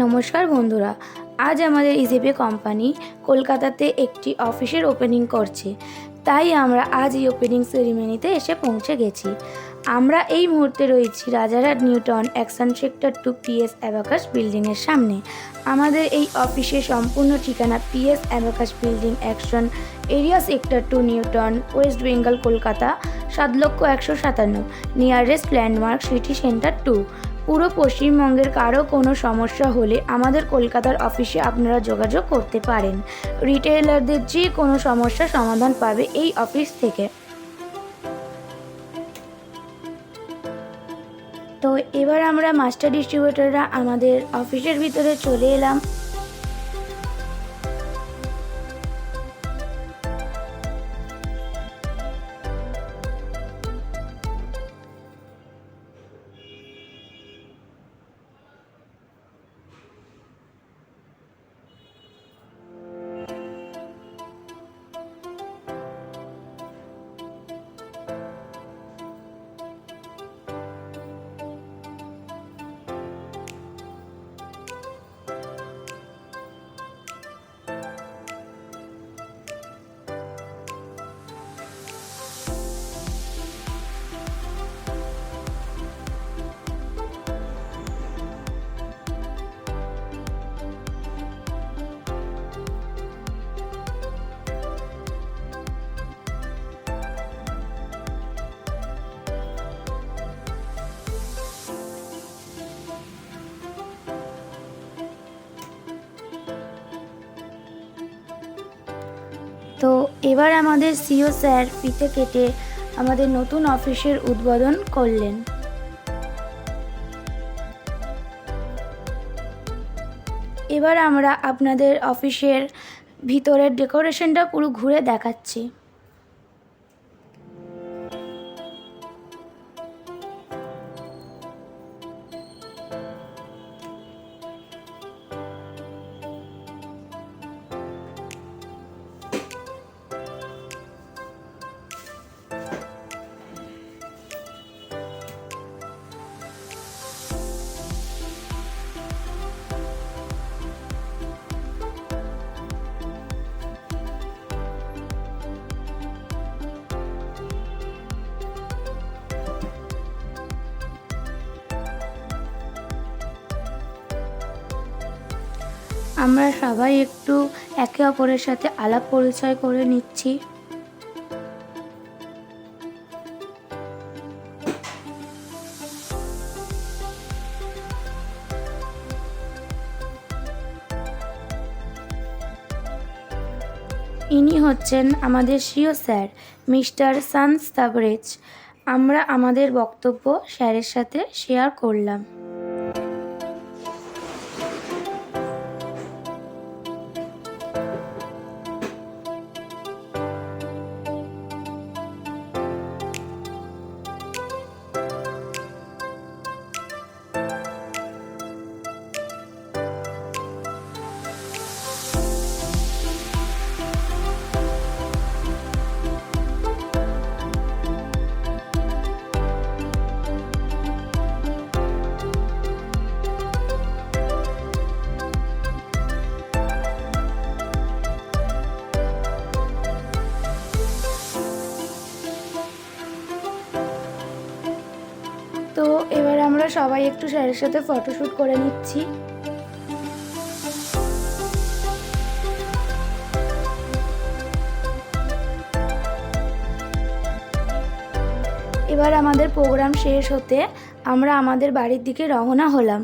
নমস্কার বন্ধুরা, আজ আমাদের ইজেপে কোম্পানি কলকাতাতে একটি অফিসের ওপেনিং করছে। তাই আমরা আজ এই ওপেনিং সেরিমনিতে এসে পৌঁছে গেছি। আমরা এই মুহূর্তে রয়েছি Rajarhat Newtown action sector two PS Abacus বিল্ডিংয়ের সামনে। আমাদের এই অফিসের সম্পূর্ণ ঠিকানা PS Abacus building action area sector two Newtown West Bengal Kolkata, সাত লক্ষ একশো সাতান্ন nearest landmark City Centre two পুরো পশ্চিমবঙ্গের কারও কোনো সমস্যা হলে আমাদের কলকাতার অফিসে আপনারা যোগাযোগ করতে পারেন। রিটেলারদের যে কোনো সমস্যা সমাধান পাবে এই অফিস থেকে। তো এবার আমরা মাস্টার ডিস্ট্রিবিউটররা আমাদের অফিসের ভিতরে চলে এলাম। তো এবার আমাদের সিও স্যার ফিতে কেটে আমাদের নতুন অফিসের উদ্বোধন করলেন। এবার আমরা আপনাদের অফিসের ভিতরের ডেকোরেশনটা পুরো ঘুরে দেখাচ্ছি। আমরা সবাই একটু একে অপরের সাথে আলাপ পরিচয় করে নিচ্ছি। ইনি হচ্ছেন আমাদের সিও স্যার, মিস্টার সানস তাবরেজ আমরা আমাদের বক্তব্য স্যারের সাথে শেয়ার করলাম। আমরা সবাই একটু স্যারের সাথে ফটোশ্যুট করে নিচ্ছি। এবার আমাদের প্রোগ্রাম শেষ হতে আমরা আমাদের বাড়ির দিকে রওনা হলাম।